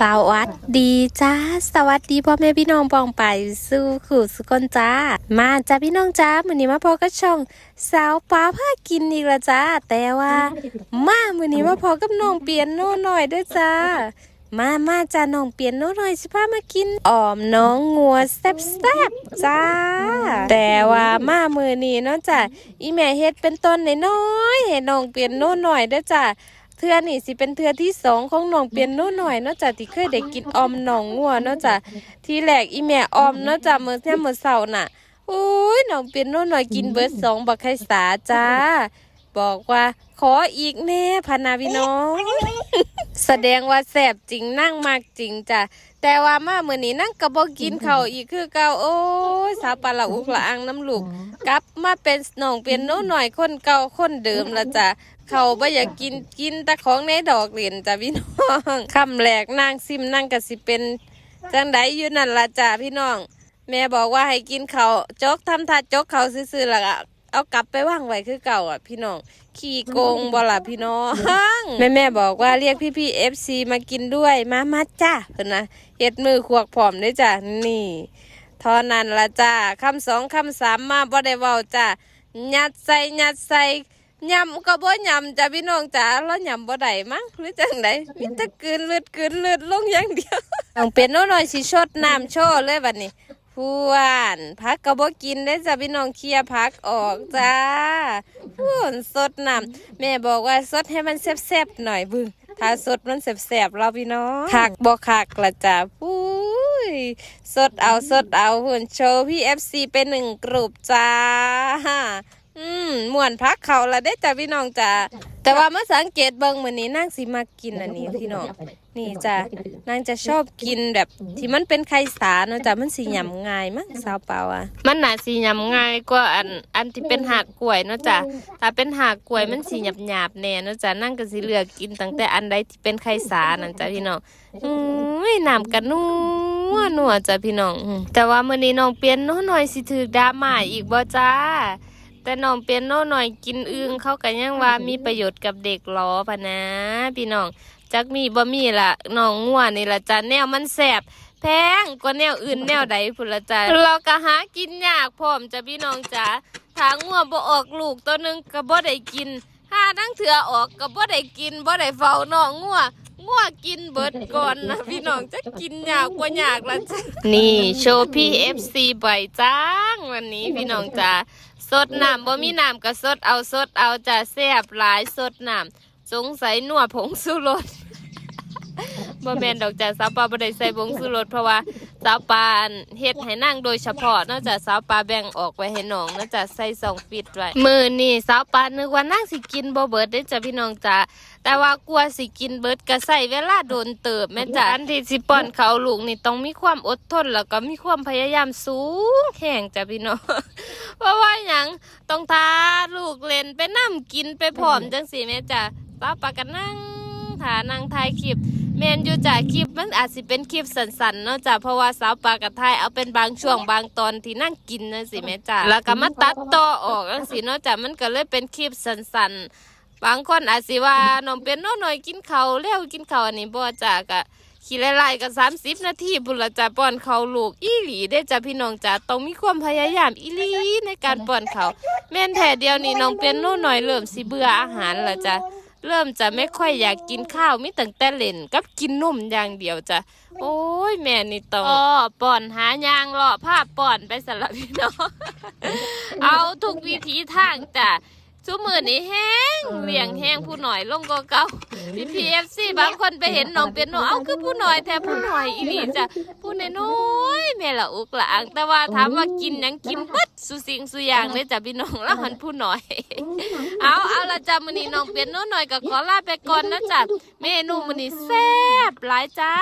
สวัสดีจ้า สวัสดีพ่อแม่พี่น้องปองไปสู้ขู่สุกนจ้า มาจ้าพี่น้องจ้ามือนี้มาพอกับช่อง สาวป้าพากินอีกละจ้า แต่ว่า มามือนี้มาพอกับน้องเปียนโน่หน่อยด้วยจ้า มามาจ้าน้องเปียนโน่หน่อยสิพามากินอ่อมน้องงัวแซ่บๆจ้า แต่ว่ามามือนี้เนาะจ้าอีแม่เฮ็ดเป็นต้นน้อยๆให้น้องเปียนโน่หน่อยด้อจ้า เทือนี่สิเป็นเทือที่สองของน้องเปียโนหน่อยนอกจากที่เคยได้กินออมหนองงัวนอกจากที่แรกอีแม่ออมนอกจากเมื้อแค่มื้อเช้าน่ะอุ้ยน้องเปียโนหน่อยกินเบิดสองบักไข่สาจ้า บอกว่าขออีกแน่พะนาพี่น้อง แสดงว่าแสบจริงนั่งมากจริงจ้ะแต่ว่ามาเมื้อนี้นั่งก็บ่กินเขาอีกคือเก่าโอ้ยสาวปลาละอุกละอังน้ำลูกกลับมาเป็นน้องเปียโนหน่อยคนเก่าคนเดิมละจ้ะ เขาบ่อยากกินกินแต่ของในดอกเหรียญจ้ะพี่น้องคำแหลกนางซิมนั่งก็สิเป็นจังไดอยู่นั่นละจ้ะพี่น้อง แม่บอกว่าให้กินเขาจกทำท่าจกเขาซื่อๆล้วก็เอากลับไปว่างไว้คือเก่าอะพี่น้อง ขี้โกงบ่ล่ะพี่น้องแม่แม่บอกว่าเรียกพี่พี่เอฟซีมากินด้วยมามาจ้าเพิ่นนะเฮ็ดมือขวกผอมด้วยจ้ะนี่ทอนันละจ้าคำสองคำสามมาบ่ได้เว้าจ้ายัดใส่ยัดใส่ ยำก็บ่ยำจ้ะพี่น้องจ๋าแล้วยำบ่ได้มั้งหรือจังไดมีแต่กืนเลือดกืนเลือดลงอย่างเดียวต้องเป็นโน้หน่อยสิชดน้ำโชว์เลยบัดนี้พวนพักก็บ่กินได้จ้ะพี่น้องเคลียร์พักออกจ้าพูนสดน้ำแม่บอกว่าสดให้มันแซ่บๆหน่อยบึ้งถ้าสดมันแซ่บๆเราพี่น้องคักบ่คักละจ้ะปุ้ยสดเอาสดเอาหุ่นโชว์พี่ FC เป็นหนึ่งกลุ่มจ้า อืมม่วนพักเขาละได้จ้ะพี่น้องจ้ะแต่ว่ามาสังเกตเบิ่งมื้อนี้นางสิมากินอันนี้พี่น้องนี่จ้ะนางจะชอบกินแบบที่มันเป็นไข่สาเนาะจ้ะมันสิยำง่ายมั้งสาวเปล่าอะมันน่าสิยำง่ายกว่าอันอันที่เป็นหากกล้วยเนาะจ้ะถ้าเป็นหากกล้วยมันสิหยาบๆแน่เนาะจ้ะนางก็สิเลือกกินตั้งแต่อันใดที่เป็นไข่สานั่นจ้ะพี่น้องอุ้ยน้ำกันนัวนัวจ้ะพี่น้องอืมแต่ว่ามื้อนี้น้องเปลี่ยนโน้หน่อยสิถือดราม่าอีกบ่จ้า แต่น้องเปียโนหน่อยกินอึงเขาก็ยังว่ามีประโยชน์กับเด็กหรอพะนะ พี่น้องจักมีบ่มีละน้องง่วนี่ละจ้ะแนวมันแสบแพงกว่าแนวอื่นแนวใดพุ่นละจ้ะเราก็หากินยากพร้อมจ้ะพี่น้องจ้ะถ้าง่วบ่ออกลูกตัวหนึงก็บ่ได้กินถ้าทั้งเถื่อออกก็บ่ได้กินบ่ได้เฝ้าน้องง่ว ง่วกินเบิดก่อนนะพี่น้องจะกินยากกว่ายากละจ้ะนี่โชว์พี่ FC บ่อยจ้างวันนี้พี่น้องจ้ะสดน้ำบ่มีน้ำก็สดเอาสดเอาจะแซ่บหลายสดน้ำสงสัยนัวผงสุรส บ่แมนดอกจ้ะสาวปลาบ่ได้ใส่ผงสุรสเพราะว่าสาวปลาอันเฮ็ดให้นั่งโดยเฉพาะนอกจากสาวปลาแบ่งออกไว้ให้น้องนอกจากใส่ซองปิดไว้มื้อนี้สาวปลานึกว่านั่งสิกินบ่เบิดเด้จ้ะพี่น้องจ้ะแต่ว่ากลัวสิกินเบิดก็ใส่เวลาโดนเติบแม่จ้ะอันที่สิป้อนเขาลูกนี่ต้องมีความอดทนแล้วก็มีความพยายามสูงแข่งจ้ะพี่น้องเพราะว่าหยังต้องทาลูกเล่นไปนั่งกินไปพร้อมจังสิแม่จ้ะป้าปากันนั่งถานั่งถ่ายคลิป แมนอยู่จ้ะคลิปมันอาจสิเป็นคลิปสั้นๆเนาะจ้ะเพราะว่าสาวปลากับถ่ายเอาเป็นบางช่วงบางตอนที่นั่งกินจังสิแม่จ้ะแล้วก็มาตัดต่อออกจังสิเนาะจ้ะมันก็เลยเป็นคลิปสั้นๆบางคนอาจสิว่าน้องเป็นน้อหน่อยกินเขาวเร็วกินเขาวอันนี้บ่จ้ะก็ขี่ไล่ๆกันสามสิบนาทีบุญละจ้ะป้อนเขาวลูกอีหลีได้อจ้ะพี่น้องจ้ะต้องมีความพยายามอีหลีในการป้อนเขาวแม่นแท้เดียวนี่น้องเป็นโน่หน่อยเริ่มสิเบื่ออาหารและจ้ะ เริ่มจะไม่ค่อยอยากกินข้าวมีตั้งแต่เล่นกับกินนมอย่างเดียวจ้ะโอ้ยแม่นี่ต้องอ้อป้อนหายางเลาะภาพป้อนไปสำหรับพี่น้อง เอาทุกวิธีทางจ้ะ ชุมือนี้แห้งเลี้ยงแห้งผู้หน่อยลงก็เก่าพี่พีเอฟซีบางคนไปเห็นน้องเป็นโนเอาคือผู้หน่อยแต่ผู้หน่อยอีหลีจ้ะผู้น้อยๆแม่ละอุกละอังแต่ว่าถามว่ากินหยังกินเบัดสุสิ่งสุอย่างเลยจ้ะพี่น้องแล้วหันผู้หน่อย เอาเอาละจ้ะมื้อนี้น้องเป็นโนหน่อยก็ขอลาไปก่อนนะจ้ะเมนูมื้อนี้แซ่บหลายจ้า